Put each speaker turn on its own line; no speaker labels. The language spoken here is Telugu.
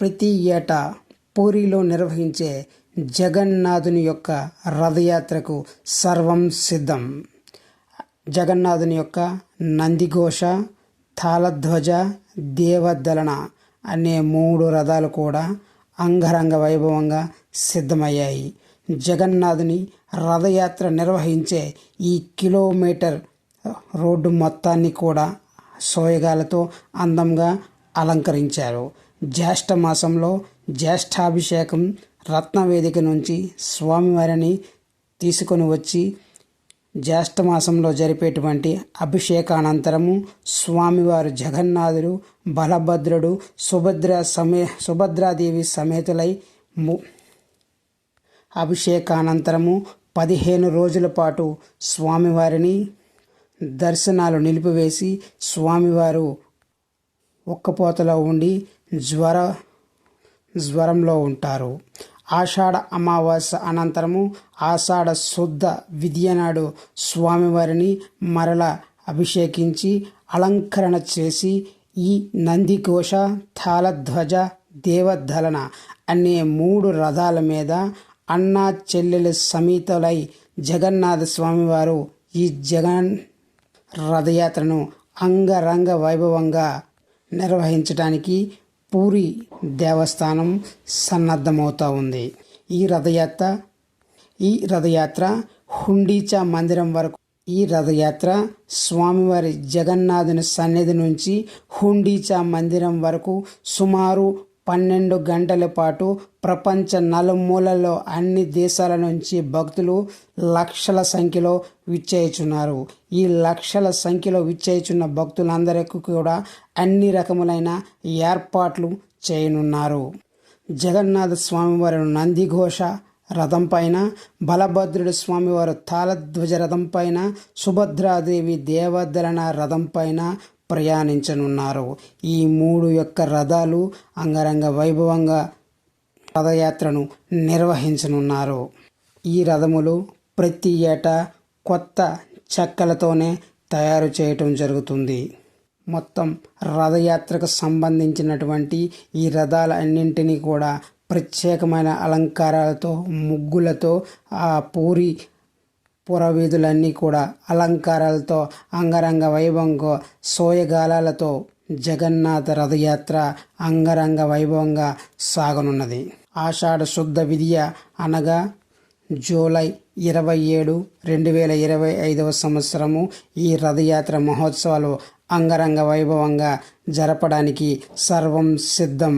ప్రతి ఏటా పూరిలో నిర్వహించే జగన్నాథుని యొక్క రథయాత్రకు సర్వం సిద్ధం. జగన్నాథుని యొక్క నందిఘోష తాళధ్వజ దేవదలన అనే మూడు రథాలు కూడా అంగరంగ వైభవంగా సిద్ధమయ్యాయి. జగన్నాథుని రథయాత్ర నిర్వహించే ఈ కిలోమీటర్ రోడ్డు మొత్తాన్ని కూడా సోయగాలతో అందంగా అలంకరించారు. జ్యేష్ఠ మాసంలో జ్యేష్ఠాభిషేకం రత్నవేదిక నుంచి స్వామివారిని తీసుకొని వచ్చి జ్యేష్ఠ మాసంలో జరిపేటువంటి అభిషేకానంతరము స్వామివారు జగన్నాథుడు బలభద్రుడు సుభద్ర సమే సుభద్రాదేవి సమేతులై ము అభిషేకానంతరము పదిహేను రోజుల పాటు స్వామివారిని దర్శనాలు నిలిపివేసి స్వామివారు ఒక్కపోతలో ఉండి జ్వర జ్వరంలో ఉంటారు. ఆషాఢ అమావాస్య అనంతరము ఆషాఢ శుద్ధ విద్యనాడు స్వామివారిని మరల అభిషేకించి అలంకరణ చేసి ఈ నందిఘోష తాళధ్వజ దేవధలన అనే మూడు రథాల మీద అన్నా చెల్లెలు సమేతలై జగన్నాథ స్వామివారు ఈ జగన్ రథయాత్రను అంగరంగ వైభవంగా నిర్వహించడానికి పూరి దేవస్థానం సన్నద్ధమవుతూ ఉంది. ఈ రథయాత్ర ఈ రథయాత్ర హుండీచా మందిరం వరకు ఈ రథయాత్ర స్వామివారి జగన్నాథుని సన్నిధి నుంచి హుండీచా మందిరం వరకు సుమారు పన్నెండు గంటల పాటు ప్రపంచ నలుమూలల్లో అన్ని దేశాల నుంచి భక్తులు లక్షల సంఖ్యలో విచ్చేయుచున్నారు. ఈ లక్షల సంఖ్యలో విచ్చేయుచున్న భక్తులందరికీ కూడా అన్ని రకములైన ఏర్పాట్లు చేయనున్నారు. జగన్నాథ స్వామివారి నందిఘోష రథం పైన బలభద్రుడు స్వామివారు తాళధ్వజ రథం పైన సుభద్రాదేవి దేవదలన రథం పైన ప్రయాణించనున్నారు. ఈ మూడు యొక్క రథాలు అంగరంగ వైభవంగా రథయాత్రను నిర్వహించనున్నారు. ఈ రథములు ప్రతి ఏటా కొత్త చెక్కలతోనే తయారు చేయటం జరుగుతుంది. మొత్తం రథయాత్రకు సంబంధించినటువంటి ఈ రథాలన్నింటినీ కూడా ప్రత్యేకమైన అలంకారాలతో ముగ్గులతో ఆ పూరి పురవీధులన్నీ కూడా అలంకారాలతో అంగరంగ వైభవంగా సోయగాలాలతో జగన్నాథ రథయాత్ర అంగరంగ వైభవంగా సాగనున్నది. ఆషాఢ శుద్ధ విద్య అనగా జూలై ఇరవై ఏడు రెండు వేల ఇరవై ఐదవ సంవత్సరము ఈ రథయాత్ర మహోత్సవాలు అంగరంగ వైభవంగా జరపడానికి సర్వం సిద్ధం.